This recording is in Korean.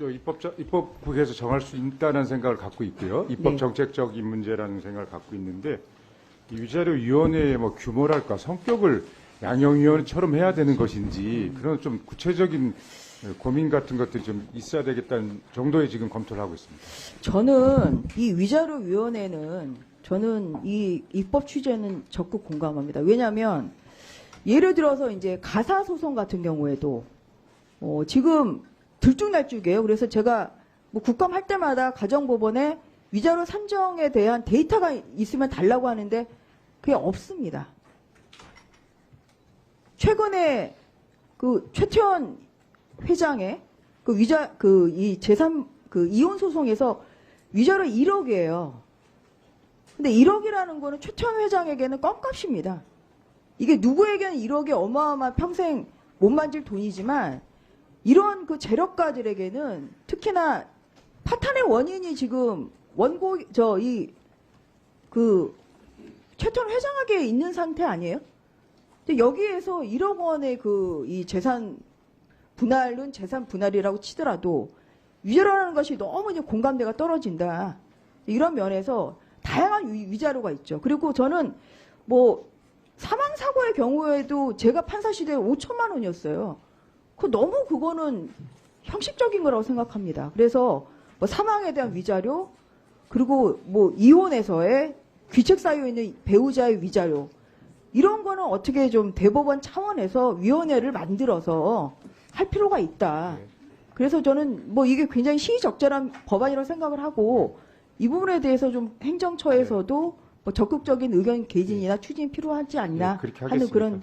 저 입법자, 입법국에서 정할 수 있다는 생각을 갖고 있고요. 입법 네. 정책적인 문제라는 생각을 갖고 있는데 이 위자료 위원회의 뭐 규모랄까 성격을 양형위원회처럼 해야 되는 것인지 그런 좀 구체적인 고민 같은 것들이 좀 있어야 되겠다는 정도의 지금 검토를 하고 있습니다. 저는 이 위자료 위원회는 저는 이 입법 취재는 적극 공감합니다. 왜냐하면 예를 들어서 이제 가사 소송 같은 경우에도 어, 지금 들쭉날쭉이에요. 그래서 제가 뭐 국감 할 때마다 가정법원에 위자료 산정에 대한 데이터가 있으면 달라고 하는데 그게 없습니다. 최근에 그 최태원 회장의 그 위자 그 이 재산 그 이혼 소송에서 위자료 1억이에요. 근데 1억이라는 거는 최태원 회장에게는 껌값입니다. 이게 누구에게는 1억이 어마어마한 평생 못 만질 돈이지만 이런 그 재력가들에게는 특히나 파탄의 원인이 지금 원고 저 이 그 최태원 회장에게 있는 상태 아니에요? 근데 여기에서 1억 원의 그 이 재산 분할은 재산 분할이라고 치더라도 위자료라는 것이 너무 이제 공감대가 떨어진다. 이런 면에서 다양한 위- 위자료가 있죠. 그리고 저는 뭐 사망 사고의 경우에도 제가 판사 시대에 5천만 원이었어요. 그 너무 그거는 형식적인 거라고 생각합니다. 그래서 뭐 사망에 대한 위자료 그리고 뭐 이혼에서의 귀책 사유 있는 배우자의 위자료 이런 거는 어떻게 좀 대법원 차원에서 위원회를 만들어서 할 필요가 있다. 네. 그래서 저는 뭐 이게 굉장히 시의적절한 법안이라고 생각을 하고 이 부분에 대해서 좀 행정처에서도 뭐 적극적인 의견 개진이나 추진이 필요하지 않나 네, 하는. 그런